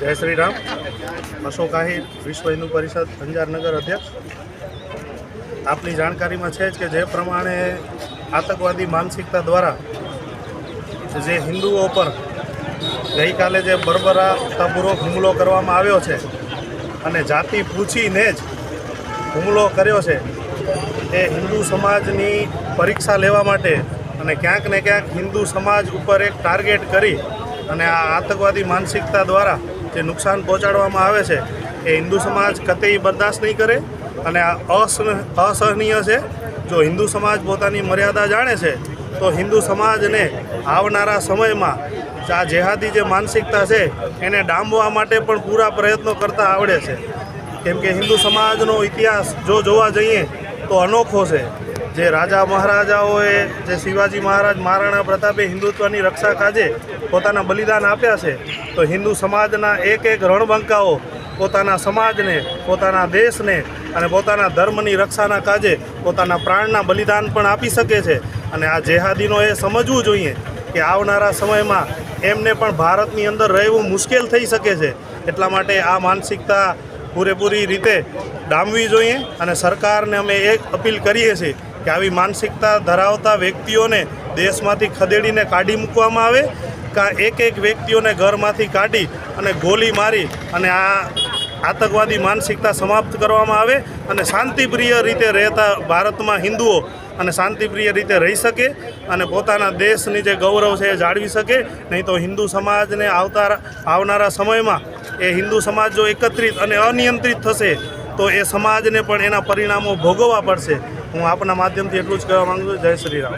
જય શ્રી રામ અશોક આહિર, વિશ્વ હિન્દુ પરિષદ અંજારનગર અધ્યક્ષ. આપની જાણકારીમાં છે જ કે જે પ્રમાણે આતંકવાદી માનસિકતા દ્વારા જે હિન્દુઓ પર ગઈકાલે જે બરબરાતાપૂર્વક હુમલો કરવામાં આવ્યો છે અને જાતિ પૂછીને જ હુમલો કર્યો છે, એ હિન્દુ સમાજની પરીક્ષા લેવા માટે અને ક્યાંક ને ક્યાંક હિન્દુ સમાજ ઉપર એક ટાર્ગેટ કરી અને આ આતંકવાદી માનસિકતા દ્વારા જે નુકસાન પહોંચાડવામાં આવે છે, એ હિન્દુ સમાજ કતેય બરદાસ્ત નહીં કરે અને આ અસહનીય છે. જો હિન્દુ સમાજ પોતાની મર્યાદા જાણે છે, તો હિન્દુ સમાજને આવનારા સમયમાં આ જેહાદી જે માનસિકતા છે, એને ડામવા માટે પણ પૂરા પ્રયત્નો કરતા આવડે છે. કેમ કે હિન્દુ સમાજનો ઇતિહાસ જો જોવા જઈએ, તો અનોખો છે. જે રાજા મહારાજાઓએ, જે શિવાજી મહારાજ મહારાણા પ્રતાપે હિન્દુત્વની રક્ષા કાજે પોતાના બલિદાન આપ્યા છે, તો હિન્દુ સમાજના એક એક રણબંકાઓ પોતાના સમાજને, પોતાના દેશને અને પોતાના ધર્મની રક્ષાના કાજે પોતાના પ્રાણના બલિદાન પણ આપી શકે છે. અને આ જેહાદીનો એ સમજવું જોઈએ કે આવનારા સમયમાં એમને પણ ભારતની અંદર રહેવું મુશ્કેલ થઈ શકે છે. એટલા માટે આ માનસિકતા પૂરેપૂરી રીતે ડામવી જોઈએ અને સરકારને અમે એક અપીલ કરીએ છીએ કે આવી માનસિકતા ધરાવતા વ્યક્તિઓને દેશમાંથી ખદેડીને કાઢી મૂકવામાં આવે, કાં એક એક વ્યક્તિઓને ઘરમાંથી કાઢી અને ગોલી મારી અને આ આતંકવાદી માનસિકતા સમાપ્ત કરવામાં આવે અને શાંતિપ્રિય રીતે રહેતા ભારતમાં હિન્દુઓ અને શાંતિપ્રિય રીતે રહી શકે અને પોતાના દેશની જે ગૌરવ છે એ જાળવી શકે. નહીં તો હિન્દુ સમાજને આવતા આવનારા સમયમાં એ હિન્દુ સમાજ જો એકત્રિત અને અનિયંત્રિત થશે, તો એ સમાજને પણ એના પરિણામો ભોગવવા પડશે. હું આપના માધ્યમથી એટલું જ કહેવા માગું છું. જય શ્રી રામ.